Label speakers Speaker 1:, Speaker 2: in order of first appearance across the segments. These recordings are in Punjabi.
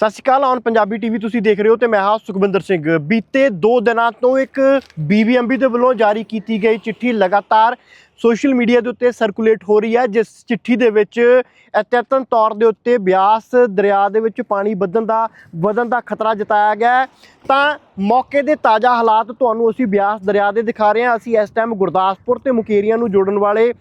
Speaker 1: ਸਤਿ ਸ਼੍ਰੀ ਅਕਾਲ ਔਨ ਪੰਜਾਬੀ ਟੀਵੀ ਤੁਸੀਂ ਦੇਖ ਰਹੇ ਹੋ ਤੇ ਮੈਂ ਹਾਂ ਸੁਖਵਿੰਦਰ ਸਿੰਘ। ਬੀਤੇ 2 ਦਿਨਾਂ ਤੋਂ ਇੱਕ ਬੀਬੀਐਮਬੀ ਦੇ ਵੱਲੋਂ ਜਾਰੀ ਕੀਤੀ ਗਈ ਚਿੱਠੀ ਲਗਾਤਾਰ ਸੋਸ਼ਲ ਮੀਡੀਆ ਦੇ ਉੱਤੇ ਸਰਕੂਲੇਟ ਹੋ ਰਹੀ ਹੈ, ਜਿਸ ਚਿੱਠੀ ਦੇ ਵਿੱਚ ਅਤਿਅਤਨ ਤੌਰ ਦੇ ਉੱਤੇ ਬਿਆਸ ਦਰਿਆ ਦੇ ਵਿੱਚ ਪਾਣੀ ਵਧਣ ਦਾ ਵਧਣ ਦਾ ਖਤਰਾ ਜਤਾਇਆ ਗਿਆ ਤਾਂ ਮੌਕੇ ਦੇ ਤਾਜ਼ਾ ਹਾਲਾਤ ਤੁਹਾਨੂੰ ਅਸੀਂ ਬਿਆਸ ਦਰਿਆ ਦੇ ਦਿਖਾ ਰਹੇ ਹਾਂ। ਅਸੀਂ ਇਸ ਟਾਈਮ ਗੁਰਦਾਸਪੁਰ ਤੇ ਮੁਕੇਰੀਆਂ ਨੂੰ ਜੋੜਨ ਵਾਲੇ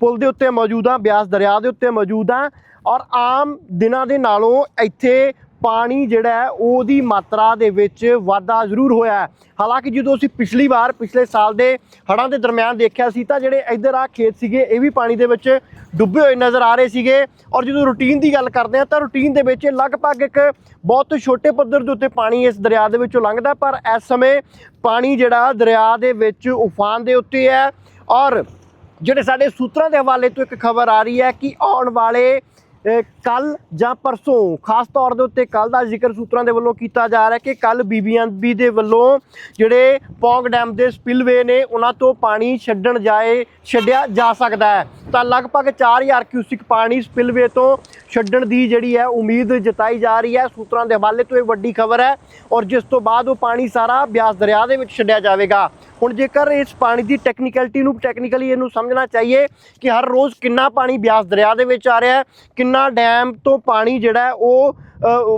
Speaker 1: ਪੁਲ ਦੇ ਉੱਤੇ ਮੌਜੂਦ ਹਾਂ, ਬਿਆਸ ਦਰਿਆ ਦੇ ਉੱਤੇ ਮੌਜੂਦ ਹਾਂ ਔਰ ਆਮ ਦਿਨਾਂ ਦੇ ਨਾਲੋਂ ਇੱਥੇ ਪਾਣੀ ਜਿਹੜਾ ਉਹਦੀ ਮਾਤਰਾ ਦੇ ਵਿੱਚ ਵਾਧਾ ਜ਼ਰੂਰ ਹੋਇਆ ਹੈ। ਹਾਲਾਂਕਿ ਜਦੋਂ ਅਸੀਂ ਪਿਛਲੀ ਵਾਰ, ਪਿਛਲੇ ਸਾਲ ਦੇ ਹੜ੍ਹਾਂ ਦੇ ਦਰਮਿਆਨ ਦੇਖਿਆ ਸੀ, ਤਾਂ ਜਿਹੜੇ ਇੱਧਰ ਆ ਖੇਤ ਸੀਗੇ, ਇਹ ਵੀ ਪਾਣੀ ਦੇ ਵਿੱਚ ਡੁੱਬੇ ਹੋਏ ਨਜ਼ਰ ਆ ਰਹੇ ਸੀਗੇ। ਔਰ ਜਦੋਂ ਰੂਟੀਨ ਦੀ ਗੱਲ ਕਰਦੇ ਆ ਤਾਂ ਰੂਟੀਨ ਦੇ ਵਿੱਚ ਲਗਭਗ ਇੱਕ ਬਹੁਤ ਛੋਟੇ ਪੱਧਰ ਦੇ ਉੱਤੇ ਪਾਣੀ ਇਸ ਦਰਿਆ ਦੇ ਵਿੱਚੋਂ ਲੰਘਦਾ ਪਰ ਇਸ ਸਮੇਂ ਪਾਣੀ ਜਿਹੜਾ ਦਰਿਆ ਦੇ ਵਿੱਚ ਉਫਾਨ ਦੇ ਉੱਤੇ ਹੈ। ਔਰ ਜਿਹੜੇ ਸਾਡੇ ਸੂਤਰਾਂ ਦੇ ਹਵਾਲੇ ਤੋਂ ਇੱਕ ਖਬਰ ਆ ਰਹੀ ਹੈ ਕਿ ਆਉਣ ਵਾਲੇ ਕੱਲ ਜਾਂ ਪਰਸੋਂ, ਖਾਸ ਤੌਰ ਦੇ ਉੱਤੇ ਕੱਲ ਦਾ ਜ਼ਿਕਰ ਸੂਤਰਾਂ ਦੇ ਵੱਲੋਂ ਕੀਤਾ ਜਾ ਰਿਹਾ ਕਿ ਕੱਲ ਬੀਬੀਐਮਬੀ ਦੇ ਵੱਲੋਂ ਜਿਹੜੇ ਪੌਂਗ ਡੈਮ ਦੇ ਸਪਿਲਵੇ ਨੇ, ਉਹਨਾਂ ਤੋਂ ਪਾਣੀ ਛੱਡਣ ਜਾਏ, ਛੱਡਿਆ ਜਾ ਸਕਦਾ ਹੈ। ਤਾਂ ਲਗਭਗ 4000 ਕਿਊਸਿਕ ਪਾਣੀ ਸਪਿਲਵੇ ਤੋਂ ਛੱਡਣ ਦੀ ਜਿਹੜੀ ਹੈ ਉਮੀਦ ਜਤਾਈ ਜਾ ਰਹੀ ਹੈ। ਸੂਤਰਾਂ ਦੇ ਹਵਾਲੇ ਤੋਂ ਇਹ ਵੱਡੀ ਖਬਰ ਹੈ ਔਰ ਜਿਸ ਤੋਂ ਬਾਅਦ ਉਹ ਪਾਣੀ ਸਾਰਾ ਬਿਆਸ ਦਰਿਆ ਦੇ ਵਿੱਚ ਛੱਡਿਆ ਜਾਵੇਗਾ। ਹੁਣ ਜੇਕਰ ਇਸ ਪਾਣੀ ਦੀ ਟੈਕਨੀਕਲਿਟੀ ਨੂੰ ਟੈਕਨੀਕਲੀ ਇਹਨੂੰ ਸਮਝਣਾ ਚਾਹੀਏ ਕਿ ਹਰ ਰੋਜ਼ ਕਿੰਨਾ ਪਾਣੀ ਬਿਆਸ ਦਰਿਆ ਦੇ ਵਿੱਚ ਆ ਰਿਹਾ ਹੈ, ਕਿੰਨਾ ਡੈਮ ਤੋਂ ਪਾਣੀ ਜਿਹੜਾ ਉਹ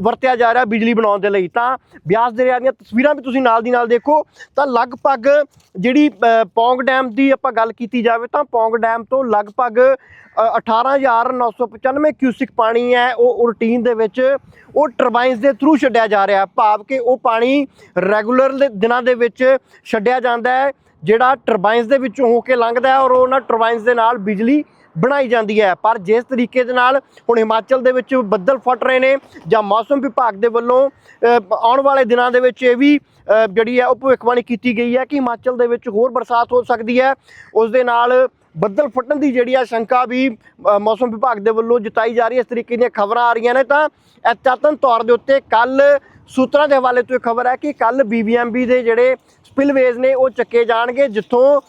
Speaker 1: ਵਰਤਿਆ ਜਾ ਰਿਹਾ ਬਿਜਲੀ ਬਣਾਉਣ ਦੇ ਲਈ, ਤਾਂ ਬਿਆਸ ਦਰਿਆ ਦੀਆਂ ਤਸਵੀਰਾਂ ਵੀ ਤੁਸੀਂ ਨਾਲ ਦੀ ਨਾਲ ਦੇਖੋ। ਤਾਂ ਲਗਭਗ ਜਿਹੜੀ ਪੌਂਗ ਡੈਮ ਦੀ ਆਪਾਂ ਗੱਲ ਕੀਤੀ ਜਾਵੇ ਤਾਂ ਪੌਂਗ ਡੈਮ ਤੋਂ ਲਗਭਗ ਅ, 18995 ਕਿਊਸਿਕ ਪਾਣੀ ਹੈ ਉਹ ਰੂਟੀਨ ਦੇ ਵਿੱਚ ਉਹ ਟਰਬਾਈਨਸ ਦੇ ਥਰੂ ਛੱਡਿਆ ਜਾ ਰਿਹਾ। ਭਾਵ ਕਿ ਉਹ ਪਾਣੀ ਰੈਗੂਲਰ ਦਿਨਾਂ ਦੇ ਵਿੱਚ ਛੱਡਿਆ ਜਾਂਦਾ ਹੈ ਜਿਹੜਾ ਟਰਬਾਈਨਸ ਦੇ ਵਿੱਚੋਂ ਹੋ ਕੇ ਲੰਘਦਾ ਹੈ ਔਰ ਉਹਨਾਂ ਟਰਬਾਈਨਸ ਦੇ ਨਾਲ ਬਿਜਲੀ ਬਣਾਈ ਜਾਂਦੀ ਹੈ। ਪਰ ਜਿਸ ਤਰੀਕੇ ਦੇ ਨਾਲ ਹੁਣ ਹਿਮਾਚਲ ਦੇ ਵਿੱਚ ਬੱਦਲ ਫਟ ਰਹੇ ਨੇ ਜਾਂ ਮੌਸਮ ਵਿਭਾਗ ਦੇ ਵੱਲੋਂ ਆਉਣ ਵਾਲੇ ਦਿਨਾਂ ਦੇ ਵਿੱਚ ਇਹ ਵੀ ਜਿਹੜੀ ਹੈ ਉਹ ਭਵਿੱਖਬਾਣੀ ਕੀਤੀ ਗਈ ਹੈ ਕਿ ਹਿਮਾਚਲ ਦੇ ਵਿੱਚ ਹੋਰ ਬਰਸਾਤ ਹੋ ਸਕਦੀ ਹੈ। ਉਸ ਦੇ ਨਾਲ ਬੱਦਲ ਫਟਣ ਦੀ ਜਿਹੜੀ ਆ ਸ਼ੰਕਾ ਵੀ ਮੌਸਮ ਵਿਭਾਗ ਦੇ ਵੱਲੋਂ ਜਤਾਈ ਜਾ ਰਹੀ ਹੈ। ਇਸ ਤਰੀਕੇ ਦੀਆਂ ਖਬਰਾਂ ਆ ਰਹੀਆਂ ਨੇ ਤਾਂ ਅਚਾਤਨ ਤੌਰ ਦੇ ਉੱਤੇ ਕੱਲ ਸੂਤਰਾਂ ਦੇ ਹਵਾਲੇ ਤੋਂ ਇਹ ਖਬਰ ਹੈ ਕਿ ਕੱਲ ਬੀਬੀਐਮਬੀ ਦੇ ਜਿਹੜੇ ਸਪਿਲਵੇਜ਼ ਨੇ ਉਹ ਚੱਕੇ ਜਾਣਗੇ, ਜਿੱਥੋਂ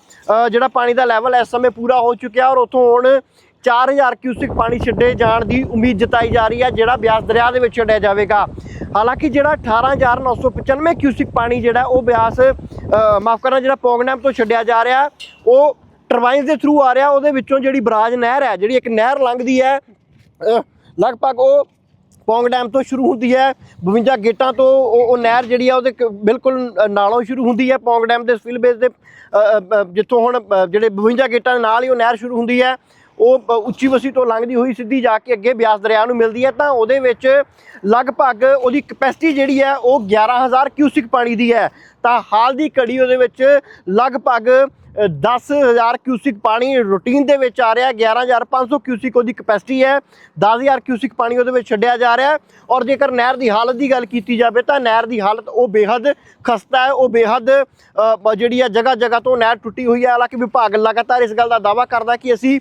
Speaker 1: ਜਿਹੜਾ ਪਾਣੀ ਦਾ ਲੈਵਲ ਇਸ ਸਮੇਂ ਪੂਰਾ ਹੋ ਚੁੱਕਿਆ ਔਰ ਉੱਥੋਂ ਹੁਣ 4000 ਕਿਊਸਿਕ ਪਾਣੀ ਛੱਡੇ ਜਾਣ ਦੀ ਉਮੀਦ ਜਤਾਈ ਜਾ ਰਹੀ ਹੈ, ਜਿਹੜਾ ਬਿਆਸ ਦਰਿਆ ਦੇ ਵਿੱਚ ਛੱਡਿਆ ਜਾਵੇਗਾ। ਹਾਲਾਂਕਿ ਜਿਹੜਾ 18995 ਕਿਊਸਿਕ ਪਾਣੀ ਜਿਹੜਾ ਉਹ ਬਿਆਸ ਮਾਫ ਕਰਨਾ, ਜਿਹੜਾ ਪੌਂਗ ਤੋਂ ਛੱਡਿਆ ਜਾ ਰਿਹਾ, ਉਹ ਟਰਬਾਈਨਸ ਦੇ ਥਰੂ ਆ ਰਿਹਾ ਉਹਦੇ ਵਿੱਚੋਂ ਜਿਹੜੀ ਬਰਾਜ ਨਹਿਰ ਹੈ ਜਿਹੜੀ ਇੱਕ ਨਹਿਰ ਲੰਘਦੀ ਹੈ ਲਗਭਗ ਉਹ ਪੌਂਗ ਡੈਮ ਤੋਂ ਸ਼ੁਰੂ ਹੁੰਦੀ ਹੈ 52 ਗੇਟਾਂ ਤੋਂ ਉਹ ਉਹ ਨਹਿਰ ਜਿਹੜੀ ਆ ਉਹਦੇ ਕ- ਬਿਲਕੁਲ ਅ, ਨਾਲੋਂ ਸ਼ੁਰੂ ਹੁੰਦੀ ਹੈ ਪੌਂਗ ਡੈਮ ਦੇ ਸਪਿਲ ਬੇਸ ਦੇ ਜਿੱਥੋਂ ਹੁਣ ਜਿਹੜੇ 52 ਗੇਟਾਂ ਦੇ ਨਾਲ ਹੀ ਉਹ ਨਹਿਰ ਸ਼ੁਰੂ ਹੁੰਦੀ ਹੈ ਉਹ ਉੱਚੀ ਵਸੀ ਤੋਂ ਲੰਘਦੀ ਹੋਈ ਸਿੱਧੀ ਜਾ ਕੇ ਅੱਗੇ ਬਿਆਸ ਦਰਿਆ ਨੂੰ ਮਿਲਦੀ ਹੈ ਤਾਂ ਉਹਦੇ ਵਿੱਚ ਲਗਭਗ ਉਹਦੀ ਕਪੈਸਿਟੀ ਜਿਹੜੀ ਹੈ ਉਹ 11000 ਕਿਊਸਿਕ ਪਾਣੀ ਦੀ ਹੈ ਤਾਂ ਹਾਲ ਦੀ ਘੜੀ ਉਹਦੇ ਵਿੱਚ ਲਗਭਗ 10000 ਕਿਊਸਿਕ ਪਾਣੀ ਰੂਟੀਨ ਦੇ ਵਿੱਚ ਆ ਰਿਹਾ 11500 ਕਿਊਸਿਕ ਉਹਦੀ ਕਪੈਸਿਟੀ ਹੈ 10000 ਕਿਊਸਿਕ ਪਾਣੀ ਉਹਦੇ ਵਿੱਚ ਛੱਡਿਆ ਜਾ ਰਿਹਾ ਔਰ ਜੇਕਰ ਨਹਿਰ ਦੀ ਹਾਲਤ ਦੀ ਗੱਲ ਕੀਤੀ ਜਾਵੇ ਤਾਂ ਨਹਿਰ ਦੀ ਹਾਲਤ ਉਹ ਬੇਹੱਦ ਖਸਤਾ ਹੈ, ਉਹ ਬੇਹੱਦ ਜਿਹੜੀ ਹੈ ਜਗ੍ਹਾ ਜਗ੍ਹਾ ਤੋਂ ਨਹਿਰ ਟੁੱਟੀ ਹੋਈ ਹੈ, ਹਾਲਾਂਕਿ ਵਿਭਾਗ ਲਗਾਤਾਰ ਇਸ ਗੱਲ ਦਾ ਦਾਵਾ ਕਰਦਾ ਕਿ ਅਸੀਂ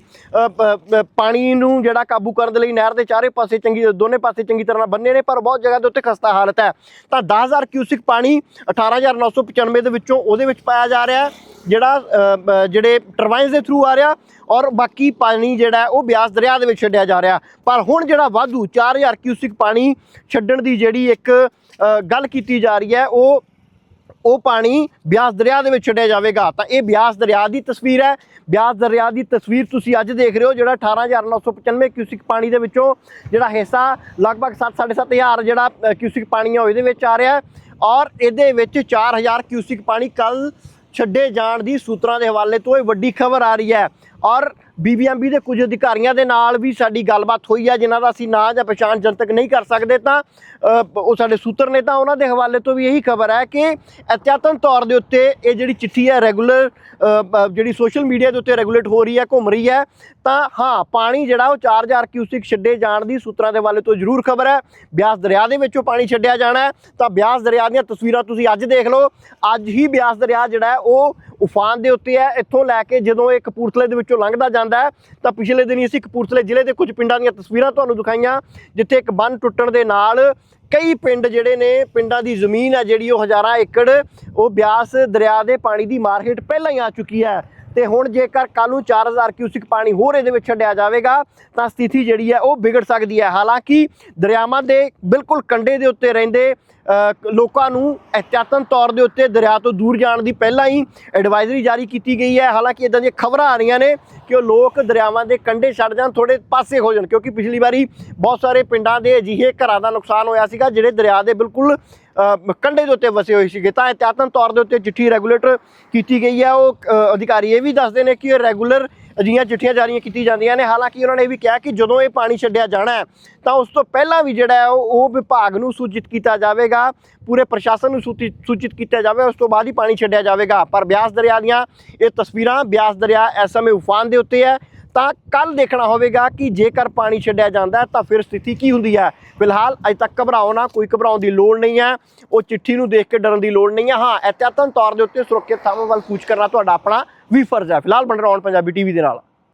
Speaker 1: ਪਾਣੀ ਨੂੰ ਜਿਹੜਾ ਕਾਬੂ ਕਰਨ ਦੇ ਲਈ ਨਹਿਰ ਦੇ ਚਾਰੇ ਪਾਸੇ ਚੰਗੀ, ਦੋਨੇ ਪਾਸੇ ਚੰਗੀ ਤਰ੍ਹਾਂ ਨਾਲ ਬੰਨੇ ਨੇ, ਪਰ ਬਹੁਤ ਜਗ੍ਹਾ ਦੇ ਉੱਤੇ ਖਸਤਾ ਹਾਲਤ ਹੈ। ਤਾਂ 10000 ਕਿਊਸਿਕ ਪਾਣੀ 18995 ਦੇ ਵਿੱਚੋਂ ਉਹਦੇ ਵਿੱਚ ਪਾਇਆ ਜਾ ਰਿਹਾ ਹੈ। ਜਿਹੜਾ ਜਿਹੜੇ ਟਰਬਾਈਨਸ ਦੇ ਥਰੂ ਆ ਰਿਹਾ ਔਰ ਬਾਕੀ ਪਾਣੀ ਜਿਹੜਾ ਉਹ ਬਿਆਸ ਦਰਿਆ ਦੇ ਵਿੱਚ ਛੱਡਿਆ ਜਾ ਰਿਹਾ। ਪਰ ਹੁਣ ਜਿਹੜਾ ਵਾਧੂ 4000 ਕਿਊਸਿਕ ਪਾਣੀ ਛੱਡਣ ਦੀ ਜਿਹੜੀ ਇੱਕ ਗੱਲ ਕੀਤੀ ਜਾ ਰਹੀ ਹੈ, ਉਹ ਉਹ ਪਾਣੀ ਬਿਆਸ ਦਰਿਆ ਦੇ ਵਿੱਚ ਛੱਡਿਆ ਜਾਵੇਗਾ। ਤਾਂ ਇਹ ਬਿਆਸ ਦਰਿਆ ਦੀ ਤਸਵੀਰ ਹੈ। ਬਿਆਸ ਦਰਿਆ ਦੀ ਤਸਵੀਰ ਤੁਸੀਂ ਅੱਜ ਦੇਖ ਰਹੇ ਹੋ, ਜਿਹੜਾ 18995 ਕਿਊਸਿਕ ਪਾਣੀ ਦੇ ਵਿੱਚੋਂ ਜਿਹੜਾ ਹਿੱਸਾ ਲਗਭਗ 7-7500 ਜਿਹੜਾ ਕਿਊਸਿਕ ਪਾਣੀ ਹੈ ਉਹ ਇਹਦੇ ਵਿੱਚ ਆ ਰਿਹਾ ਹੈ। ਔਰ ਇਹਦੇ ਵਿੱਚ 4000 ਕਿਊਸਿਕ ਪਾਣੀ ਕੱਲ ਛੱਡੇ ਜਾਣ ਦੀ ਸੂਤਰਾਂ ਦੇ ਹਵਾਲੇ ਤੋਂ ਇਹ ਵੱਡੀ ਖਬਰ ਆ ਰਹੀ ਹੈ। ਔਰ ਬੀਬੀਐਮਬੀ ਦੇ ਕੁਝ ਅਧਿਕਾਰੀਆਂ ਦੇ ਨਾਲ ਵੀ ਸਾਡੀ ਗੱਲਬਾਤ ਹੋਈ ਹੈ ਜਿਨ੍ਹਾਂ ਦਾ ਅਸੀਂ ਨਾਂ ਜਾਂ ਪਛਾਣ ਜਨਤਕ ਨਹੀਂ ਕਰ ਸਕਦੇ ਤਾਂ ਉਹ ਸਾਡੇ ਸੂਤਰ ਨੇ ਤਾਂ ਉਹਨਾਂ ਦੇ ਹਵਾਲੇ ਤੋਂ ਵੀ ਇਹੀ ਖਬਰ ਹੈ ਕਿ ਅਤਿਆਤਨ ਤੌਰ ਦੇ ਉੱਤੇ ਇਹ ਜਿਹੜੀ ਚਿੱਠੀ ਹੈ, ਰੈਗੂਲਰ ਜਿਹੜੀ ਸੋਸ਼ਲ ਮੀਡੀਆ ਦੇ ਉੱਤੇ ਰੈਗੂਲੇਟ ਹੋ ਰਹੀ ਹੈ, ਘੁੰਮ ਰਹੀ ਹੈ, ਤਾਂ ਹਾਂ, ਪਾਣੀ ਜਿਹੜਾ ਉਹ 4000 ਕਿਊਸਿਕ ਛੱਡੇ ਜਾਣ ਦੀ ਸੂਤਰਾਂ ਦੇ ਹਵਾਲੇ ਤੋਂ ਜ਼ਰੂਰ ਖਬਰ ਹੈ। ਬਿਆਸ ਦਰਿਆ ਦੇ ਵਿੱਚੋਂ ਪਾਣੀ ਛੱਡਿਆ ਜਾਣਾ ਤਾਂ ਬਿਆਸ ਦਰਿਆ ਦੀਆਂ ਤਸਵੀਰਾਂ ਤੁਸੀਂ ਅੱਜ ਦੇਖ ਲਓ। ਅੱਜ ਹੀ ਬਿਆਸ ਦਰਿਆ ਜਿਹੜਾ ਉਹ ਉਫਾਨ ਦੇ ਉੱਤੇ ਹੈ। ਇੱਥੋਂ ਲੈ ਕੇ ਜਦੋਂ ਇਹ ਕਪੂਰਥਲੇ ਦੇ ਵਿੱਚੋਂ ਲੰਘਦਾ ਜਾਂਦਾ ਹੈ, ਤਾਂ ਪਿਛਲੇ ਦਿਨੀ ਅਸੀਂ ਕਪੂਰਥਲੇ ਜ਼ਿਲ੍ਹੇ ਦੇ ਕੁਝ ਪਿੰਡਾਂ ਦੀਆਂ ਤਸਵੀਰਾਂ ਤੁਹਾਨੂੰ ਦਿਖਾਈਆਂ, ਜਿੱਥੇ ਇੱਕ ਬੰਨ ਟੁੱਟਣ ਦੇ ਨਾਲ ਕਈ ਪਿੰਡ ਜਿਹੜੇ ਨੇ, ਪਿੰਡਾਂ ਦੀ ਜ਼ਮੀਨ ਹੈ ਜਿਹੜੀ ਉਹ ਹਜ਼ਾਰਾਂ ਏਕੜ, ਉਹ ਬਿਆਸ ਦਰਿਆ ਦੇ ਪਾਣੀ ਦੀ ਮਾਰ ਹੇਠ ਪਹਿਲਾਂ ਹੀ ਆ ਚੁੱਕੀ ਹੈ। ਤੇ ਹੁਣ ਜੇਕਰ ਕੱਲ ਨੂੰ 4000 ਕਿਊਸਿਕ ਪਾਣੀ ਹੋਰ ਇਹਦੇ ਵਿੱਚ ਛੱਡਿਆ ਜਾਵੇਗਾ, ਤਾਂ ਸਥਿਤੀ ਜਿਹੜੀ ਹੈ ਉਹ ਵਿਗੜ ਸਕਦੀ ਹੈ। ਹਾਲਾਂਕਿ ਦਰਿਆਵਾਂ ਦੇ ਬਿਲਕੁਲ ਕੰਢੇ ਦੇ ਉੱਤੇ ਰਹਿੰਦੇ ਲੋਕਾਂ ਨੂੰ ਅਹਤਿਆਤਨ ਤੌਰ ਦੇ ਉੱਤੇ ਦਰਿਆ ਤੋਂ ਦੂਰ ਜਾਣ ਦੀ ਪਹਿਲਾਂ ਹੀ ਐਡਵਾਈਜ਼ਰੀ ਜਾਰੀ ਕੀਤੀ ਗਈ ਹੈ। ਹਾਲਾਂਕਿ ਇਦਾਂ ਦੀਆਂ ਖਬਰਾਂ ਆ ਰਹੀਆਂ ਨੇ ਕਿ ਉਹ ਲੋਕ ਦਰਿਆਵਾਂ ਦੇ ਕੰਢੇ ਛੱਡ ਜਾਣ ਥੋੜੇ ਪਾਸੇ ਹੋ ਜਾਣ, ਕਿਉਂਕਿ ਪਿਛਲੀ ਵਾਰੀ ਬਹੁਤ ਸਾਰੇ ਪਿੰਡਾਂ ਦੇ ਅਜਿਹੇ ਘਰਾਂ ਦਾ ਨੁਕਸਾਨ ਹੋਇਆ ਸੀਗਾ, ਜਿਹੜੇ ਦਰਿਆ ਦੇ ਬਿਲਕੁਲ ਕੰਢੇ ਦੇ ਉੱਤੇ ਵਸੇ ਹੋਏ ਸੀਗੇ। ਤਾਂ ਅਹਤਿਆਤਨ ਤੌਰ ਦੇ ਉੱਤੇ ਚਿੱਠੀ ਰੈਗੂਲੇਟਰ ਕੀਤੀ ਗਈ ਹੈ। ਉਹ ਅਧਿਕਾਰੀ ਇਹ ਵੀ ਦੱਸਦੇ ਨੇ ਕਿ ਇਹ ਰੈਗੂਲਰ ਅਜਿਹੀਆਂ ਚਿੱਠੀਆਂ ਜਾਰੀਆਂ ਕੀਤੀ ਜਾਂਦੀਆਂ ਨੇ। ਹਾਲਾਂਕਿ ਉਹਨਾਂ ਨੇ ਇਹ ਵੀ ਕਿਹਾ ਕਿ ਜਦੋਂ ਇਹ ਪਾਣੀ ਛੱਡਿਆ ਜਾਣਾ ਹੈ, ਤਾਂ ਉਸ ਤੋਂ ਪਹਿਲਾਂ ਵੀ ਜਿਹੜਾ ਹੈ, ਉਹ ਵਿਭਾਗ ਨੂੰ ਸੂਚਿਤ ਕੀਤਾ ਜਾਵੇਗਾ। ਪੂਰੇ ਪ੍ਰਸ਼ਾਸਨ ਨੂੰ ਸੂਚਿਤ ਸੂਚਿਤ ਕੀਤਾ ਜਾਵੇ। ਉਸ ਤੋਂ ਬਾਅਦ ਹੀ ਪਾਣੀ ਛੱਡਿਆ ਜਾਵੇਗਾ। ਪਰ ਬਿਆਸ ਦਰਿਆ ਦੀਆਂ ਇਹ ਤਸਵੀਰਾਂ ਬਿਆਸ ਦਰਿਆ ਇਸ ਸਮੇਂ ਉਫਾਨ ਦੇ ਉੱਤੇ ਹੈ। ਤਾਂ ਕੱਲ ਦੇਖਣਾ ਹੋਵੇਗਾ ਕਿ ਜੇਕਰ ਪਾਣੀ ਛੱਡਿਆ ਜਾਂਦਾ ਤਾਂ ਫਿਰ ਸਥਿਤੀ ਕੀ ਹੁੰਦੀ ਹੈ। ਫਿਲਹਾਲ ਅਜੇ ਤੱਕ ਘਬਰਾਓ ਨਾ, ਕੋਈ ਘਬਰਾਉਣ ਦੀ ਲੋੜ ਨਹੀਂ ਹੈ। ਉਹ ਚਿੱਠੀ ਨੂੰ ਦੇਖ ਕੇ ਡਰਨ ਦੀ ਲੋੜ ਨਹੀਂ ਹੈ। ਹਾਂ ਅਹਤਿਆਤਨ ਤੌਰ ਦੇ ਉੱਤੇ ਸੁਰੱਖਿਅਤ ਥਾਵਾਂ ਵੱਲ ਕੂਚ ਕਰਨਾ ਤੁਹਾਡਾ ਆਪਣਾ ਵੀ ਫਰਜ਼ ਹੈ। ਫਿਲਹਾਲ ਬਣ ਰਹਾ ਪੰਜਾਬੀ ਟੀਵੀ ਦੇ ਨਾਲ।